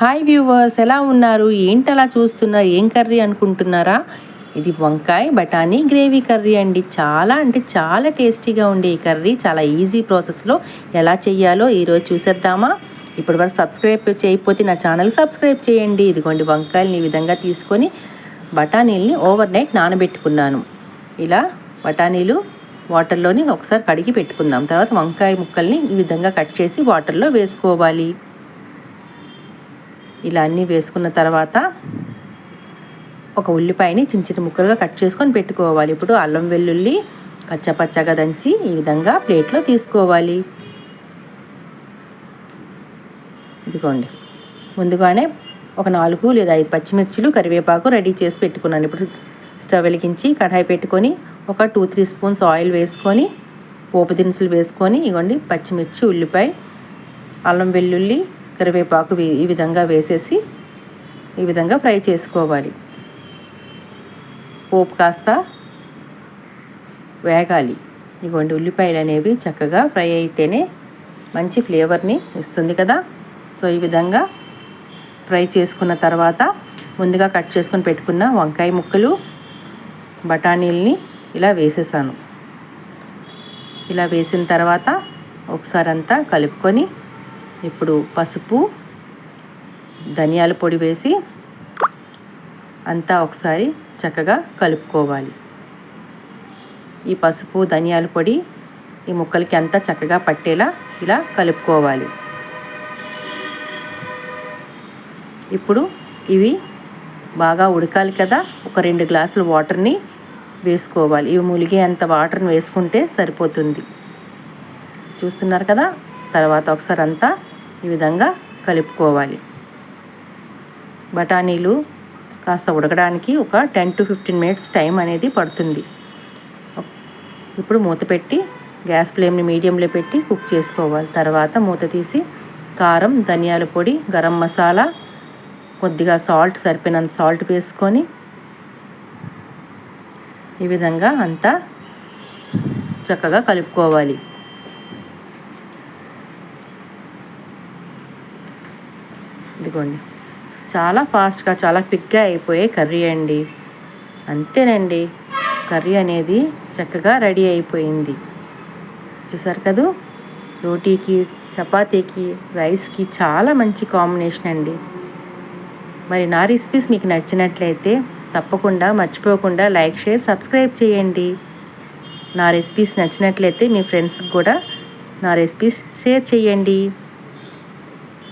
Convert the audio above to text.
Hi viewers ఎలా ఉన్నారు? ఏంటి అలా చూస్తున్నారు? ఏం కర్రీ అనుకుంటున్నారా? ఇది వంకాయ బఠానీ గ్రేవీ కర్రీ అండి. చాలా అంటే చాలా టేస్టీగా ఉండే ఈ కర్రీ. చాలా ఈజీ ప్రాసెస్లో ఎలా చేయాలో ఈరోజు చూసేద్దామా? ఇప్పటి వరకు సబ్స్క్రైబ్ చేయకపోతే నా ఛానల్ సబ్స్క్రైబ్ చేయండి. ఇదిగోండి వంకాయలని ఈ విధంగా తీసుకొని బఠానీల్ని ఓవర్ నైట్ నానబెట్టుకున్నాను. ఇలా బఠానీలు వాటర్లోని ఒకసారి కడిగి పెట్టుకుందాం. తర్వాత వంకాయ ముక్కల్ని ఈ విధంగా కట్ చేసి వాటర్లో వేసుకోవాలి. ఇలా అన్నీ వేసుకున్న తర్వాత ఒక ఉల్లిపాయని చిన్న చిన్న ముక్కలుగా కట్ చేసుకొని పెట్టుకోవాలి. ఇప్పుడు అల్లం వెల్లుల్లి పచ్చపచ్చగా దంచి ఈ విధంగా ప్లేట్లో తీసుకోవాలి. ఇదిగోండి. ముందుగానే ఒక నాలుగు లేదా ఐదు పచ్చిమిర్చిలు కరివేపాకు రెడీ చేసి పెట్టుకున్నాను. ఇప్పుడు స్టవ్ వెలిగించి కడాయి పెట్టుకొని ఒక టూ త్రీ స్పూన్స్ ఆయిల్ వేసుకొని పోపు దినుసులు వేసుకొని ఇగోండి పచ్చిమిర్చి ఉల్లిపాయ అల్లం వెల్లుల్లి కరివేపాకు ఈ విధంగా వేసేసి ఈ విధంగా ఫ్రై చేసుకోవాలి. పోపు కాస్త వేగాలి. ఇగోండి ఉల్లిపాయలు అనేవి చక్కగా ఫ్రై అయితేనే మంచి ఫ్లేవర్ని ఇస్తుంది కదా. సో ఈ విధంగా ఫ్రై చేసుకున్న తర్వాత ముందుగా కట్ చేసుకొని పెట్టుకున్న వంకాయ ముక్కలు బఠానీల్ని ఇలా వేసేసాను. ఇలా వేసిన తర్వాత ఒకసారి అంతా కలుపుకొని ఇప్పుడు పసుపు ధనియాల పొడి వేసి అంతా ఒకసారి చక్కగా కలుపుకోవాలి. ఈ పసుపు ధనియాల పొడి ఈ ముక్కలకి అంతా చక్కగా పట్టేలా ఇలా కలుపుకోవాలి. ఇప్పుడు ఇవి బాగా ఉడకాలి కదా ఒక రెండు గ్లాసుల వాటర్ని వేసుకోవాలి. ఇవి ములిగే అంత వాటర్ని వేసుకుంటే సరిపోతుంది. చూస్తున్నారు కదా తర్వాత ఒకసారి అంతా ఈ విధంగా కలుపుకోవాలి. బఠానీలు కాస్త ఉడకడానికి ఒక ten to fifteen minutes time అనేది పడుతుంది. ఇప్పుడు మూత పెట్టి గ్యాస్ ఫ్లేమ్ని మీడియంలో పెట్టి కుక్ చేసుకోవాలి. తర్వాత మూత తీసి కారం ధనియాల పొడి గరం మసాలా కొద్దిగా సాల్ట్ సరిపోయినంత సాల్ట్ వేసుకొని ఈ విధంగా అంతా చక్కగా కలుపుకోవాలి. ఇదిగోండి. చాలా ఫాస్ట్గా చాలా క్విక్గా అయిపోయే కర్రీ అండి. అంతేనండి. కర్రీ అనేది చక్కగా రెడీ అయిపోయింది. చూసారు కదూ? రోటీకి చపాతీకి రైస్కి చాలా మంచి కాంబినేషన్ అండి. మరి నా రెసిపీస్ మీకు నచ్చినట్లయితే తప్పకుండా మర్చిపోకుండా లైక్ షేర్ సబ్స్క్రైబ్ చేయండి. నా రెసిపీస్ నచ్చినట్లయితే మీ ఫ్రెండ్స్కి కూడా నా రెసిపీస్ షేర్ చేయండి.